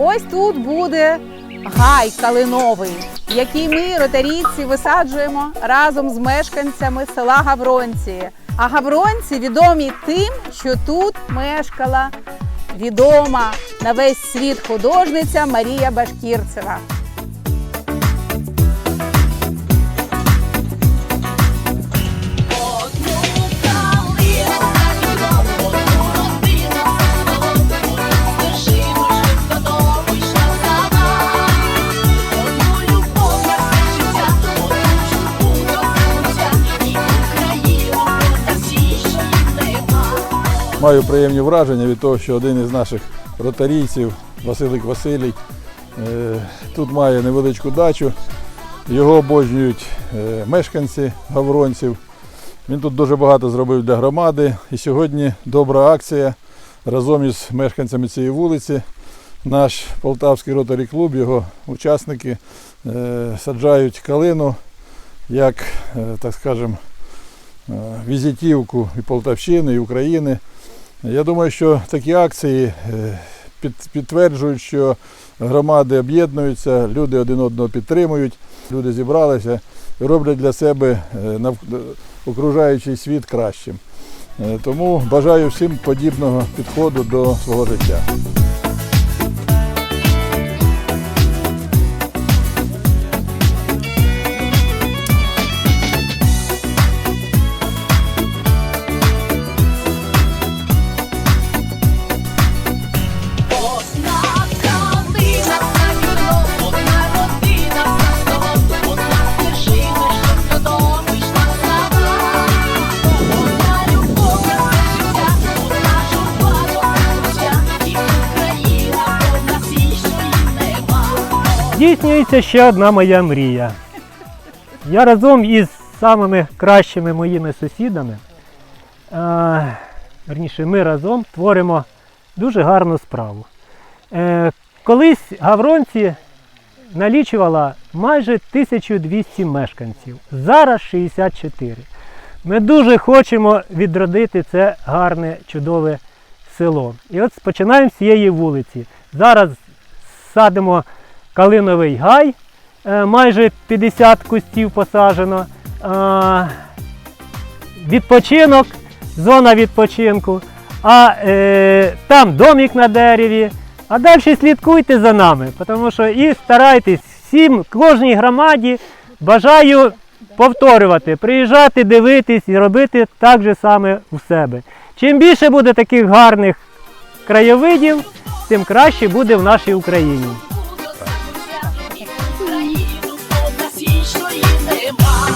Ось тут буде гай калиновий, який ми, ротарійці, висаджуємо разом з мешканцями села Гавронці. А Гавронці відомі тим, що тут мешкала відома на весь світ художниця Марія Башкірцева. Маю приємні враження від того, що один із наших ротарійців, Василик Василій, е, тут має невеличку дачу. Його обожнюють е, мешканці гавронців. Він тут дуже багато зробив для громади. І сьогодні добра акція разом із мешканцями цієї вулиці. Наш Полтавський ротарі клуб, його учасники е, саджають калину як, так скажемо, візитівку і Полтавщини, і України. Я думаю, що такі акції е, підтверджують, що громади об'єднуються, люди один одного підтримують, люди зібралися і роблять для себе е, окружаючий світ кращим. Е, Тому бажаю всім подібного підходу до свого життя. Здійснюється ще одна моя мрія. Я разом із самими кращими моїми сусідами, е, верніше, ми разом творимо дуже гарну справу. Е, колись Гавронці налічувала майже 1200 мешканців, зараз 64. Ми дуже хочемо відродити це гарне, чудове село. І от починаємо з цієї вулиці. Зараз садимо калиновий гай, е, майже 50 кустів посаджено. Е, Відпочинок, зона відпочинку, а е, там домик на дереві. А далі слідкуйте за нами, тому що і старайтесь всім, кожній громаді бажаю повторювати, приїжджати, дивитись і робити так же саме у себе. Чим більше буде таких гарних краєвидів, тим краще буде в нашій Україні. Empire.